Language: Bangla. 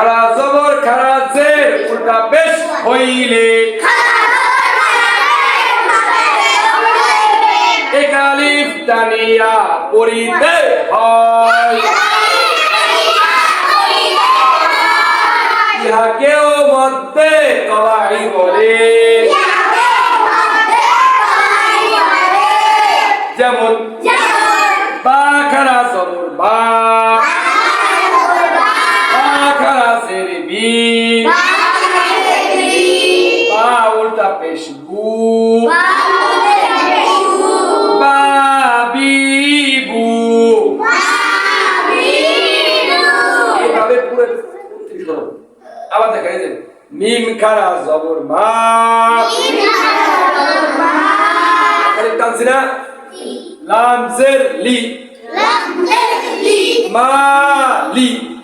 খারা জবর খারা জের উল্টা পেশ হইলে। একালিফ টানিয়া পড়িতে হয়। ইহাকেও মধ্যে কলাই বলে। যেমন বা খারা জবর বা উল্টা পেশ বু বাবিবু। এইভাবে পুরো উনত্রিশ করো। আবার দেখা এই যে মিম খারা জবর মা। আরে টানছি না? লাম জের লি। মা লি। মা